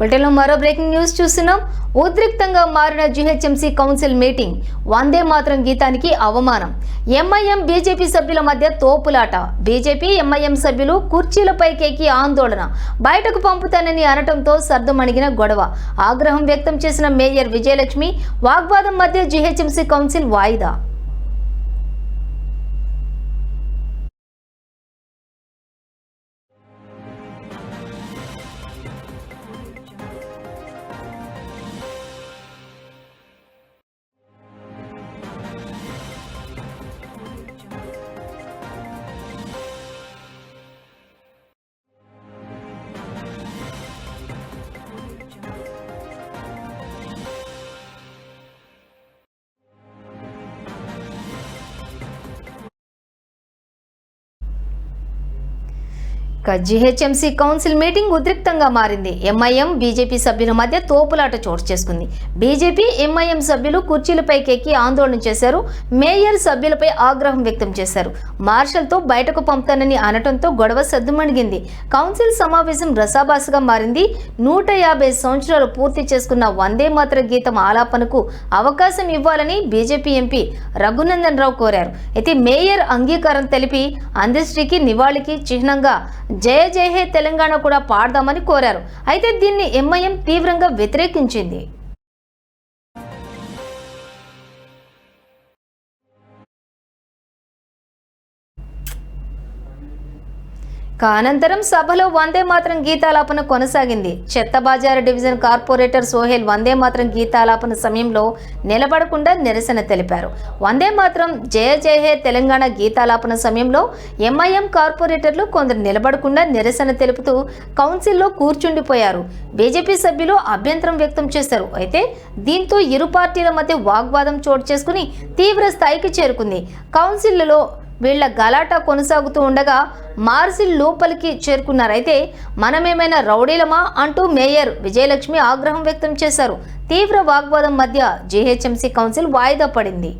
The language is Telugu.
బులెటిన్లో మరో బ్రేకింగ్ న్యూస్ చూస్తున్నాం. ఉద్రిక్తంగా మారిన జీహెచ్ఎంసీ కౌన్సిల్ మీటింగ్. వందే మాత్రం గీతానికి అవమానం. ఎంఐఎం బీజేపీ సభ్యుల మధ్య తోపులాట. బీజేపీ ఎంఐఎం సభ్యులు కుర్చీలపైకెక్కి ఆందోళన. బయటకు పంపుతానని అనటంతో సర్దుమణిగిన గొడవ. ఆగ్రహం వ్యక్తం చేసిన మేయర్ విజయలక్ష్మి వాగ్వాదం మధ్య జీహెచ్ఎంసీ కౌన్సిల్ వాయిదా. ఇక జీహెచ్ఎంసీ కౌన్సిల్ మీటింగ్ ఉద్రిక్తంగా మారింది. ఎంఐఎం బీజేపీ సభ్యుల మధ్య తోపులాట చోటు చేసుకుంది. బీజేపీ ఎంఐఎం సభ్యులు కుర్చీలపైకెక్కి ఆందోళన చేశారు. మేయర్ సభ్యులపై ఆగ్రహం వ్యక్తం చేశారు. మార్షల్తో బయటకు పంపుతానని అనటంతో గొడవ సద్దుమణిగింది. కౌన్సిల్ సమావేశం రసాబాసుగా మారింది. నూట యాభై సంవత్సరాలు పూర్తి చేసుకున్న వందే మాత్ర గీతం ఆలాపనకు అవకాశం ఇవ్వాలని బీజేపీ ఎంపీ రఘునందన్ రావు కోరారు. అయితే మేయర్ అంగీకారం తెలిపి అందశ్రీకి నివాళికి చిహ్నంగా జయ జయ హే తెలంగాణ కూడా పాడదామని కోరారు. అయితే దీన్ని ఎంఐఎం తీవ్రంగా వ్యతిరేకించింది. అనంతరం సభలో వందే మాత్రం గీతాలాపన కొనసాగింది. చెత్తబాజారు డివిజన్ కార్పొరేటర్ సోహెల్ వందే మాత్రం గీతాలాపన సమయంలో నిలబడకుండా నిరసన తెలిపారు. వందే మాత్రం జయ జయ హే తెలంగాణ గీతాలాపన సమయంలో ఎంఐఎం కార్పొరేటర్లు కొందరు నిలబడకుండా నిరసన తెలుపుతూ కౌన్సిల్లో కూర్చుండిపోయారు. బీజేపీ సభ్యులు అభ్యంతరం వ్యక్తం చేశారు. అయితే దీంతో ఇరు పార్టీల మధ్య వాగ్వాదం చోటు చేసుకుని తీవ్ర స్థాయికి చేరుకుంది. కౌన్సిల్లో వీళ్ళ గలాటా కొనసాగుతూ ఉండగా మార్సిల్ లోపలికి చేరుకున్నారైతే మనమేమైనా రౌడీలమా అంటూ మేయర్ విజయలక్ష్మి ఆగ్రహం వ్యక్తం చేశారు. తీవ్ర వాగ్వాదం మధ్య జీహెచ్ఎంసీ కౌన్సిల్ వాయిదా పడింది.